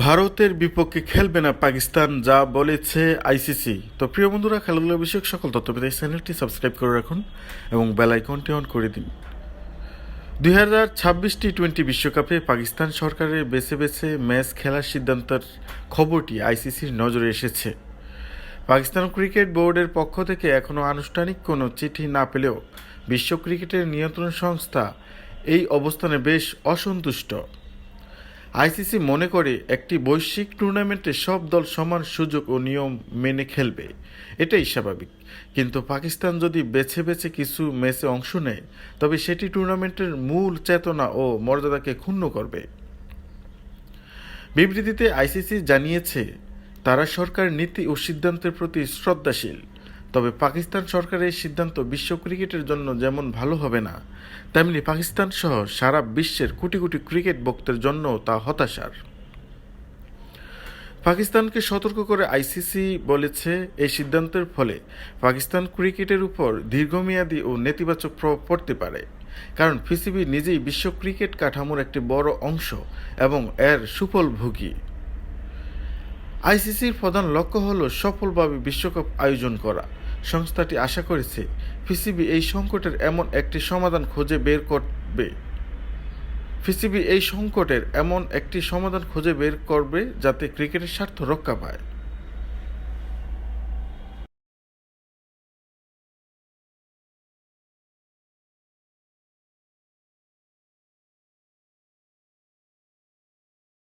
ভারতের বিপক্ষে খেলবে না পাকিস্তান, যা বলেছে আইসিসি। তো প্রিয় বন্ধুরা খেলাধুলা বিষয়ক সকল তথ্য এই চ্যানেলটি সাবস্ক্রাইব করে রাখুন এবং বেল আইকনটি অন করে দিন। দুই হাজার ছাব্বিশ টি টোয়েন্টি বিশ্বকাপে পাকিস্তান সরকারের বেছে বেছে ম্যাচ খেলার সিদ্ধান্তের খবরটি আইসিসির নজরে এসেছে। পাকিস্তান ক্রিকেট বোর্ডের পক্ষ থেকে এখনও আনুষ্ঠানিক কোনো চিঠি না পেলেও বিশ্ব ক্রিকেটের নিয়ন্ত্রণ সংস্থা এই অবস্থানে বেশ অসন্তুষ্ট। আইসিসি মনে করে একটি বৈশ্বিক টুর্নামেন্টে সব দল সমান সুযোগ ও নিয়ম মেনে খেলবে। এটাই স্বাভাবিক। কিন্তু পাকিস্তান যদি বেছে বেছে কিছু ম্যাচে অংশ নেয়, তবে সেটি টুর্নামেন্টের মূল চেতনা ও মর্যাদাকে ক্ষুণ্ণ করবে। বিবৃতিতে আইসিসি জানিয়েছে, তারা সরকার নীতি ও সিদ্ধান্তের প্রতি শ্রদ্ধাশীল। তবে পাকিস্তান সরকারের এই সিদ্ধান্ত বিশ্ব ক্রিকেটের জন্য যেমন ভালো হবে না, তেমনি পাকিস্তান সহ সারা বিশ্বের কোটি কোটি ক্রিকেট ভক্তের জন্য তা হতাশার। পাকিস্তানকে সতর্ক করে আইসিসি বলেছে, এই সিদ্ধান্তের ফলে পাকিস্তান ক্রিকেটের উপর দীর্ঘমেয়াদী ও নেতিবাচক প্রভাব পড়তে পারে, কারণ পিসিবি নিজেই বিশ্ব ক্রিকেট কাঠামোর একটি বড় অংশ এবং এর সুফল ভোগী আইসিসির প্রধান লক্ষ্য হল সফলভাবে বিশ্বকাপ আয়োজন করা। সংস্থাটি আশা করেছে, পিসিবি এই সংকটের এমন একটি সমাধান খুঁজে বের করবে। পিসিবি এই সংকটের এমন একটি সমাধান খুঁজে বের করবে যাতে ক্রিকেটের স্বার্থ রক্ষা পায়।